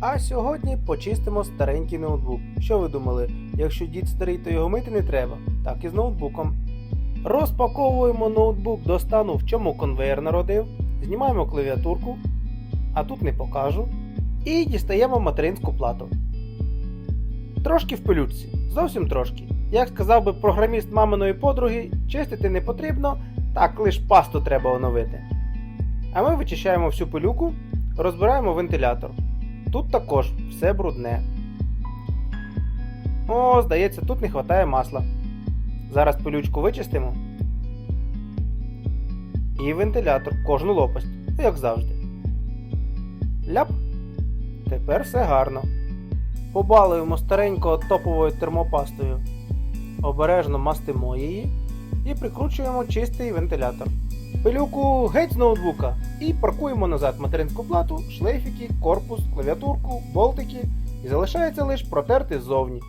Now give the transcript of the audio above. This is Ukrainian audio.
А сьогодні почистимо старенький ноутбук. Що ви думали? Якщо дід старий, то його мити не треба. Так і з ноутбуком. Розпаковуємо ноутбук до стану, в чому конвейер народив. Знімаємо клавіатурку, а тут не покажу. І дістаємо материнську плату. Трошки в пилючці, зовсім трошки. Як сказав би програміст маминої подруги, чистити не потрібно, так лиш пасту треба оновити. А ми вичищаємо всю пилюку, розбираємо вентилятор. Тут також все брудне. О, здається, тут не вистачає масла. Зараз пилючку вичистимо. І вентилятор, кожну лопасть, як завжди. Ляп. Тепер все гарно. Побалуємо старенького топовою термопастою. Обережно мастимо її і прикручуємо чистий вентилятор. Пилюку геть з ноутбука і паркуємо назад материнську плату, шлейфіки, корпус, клавіатурку, болтики і залишається лише протерти ззовні.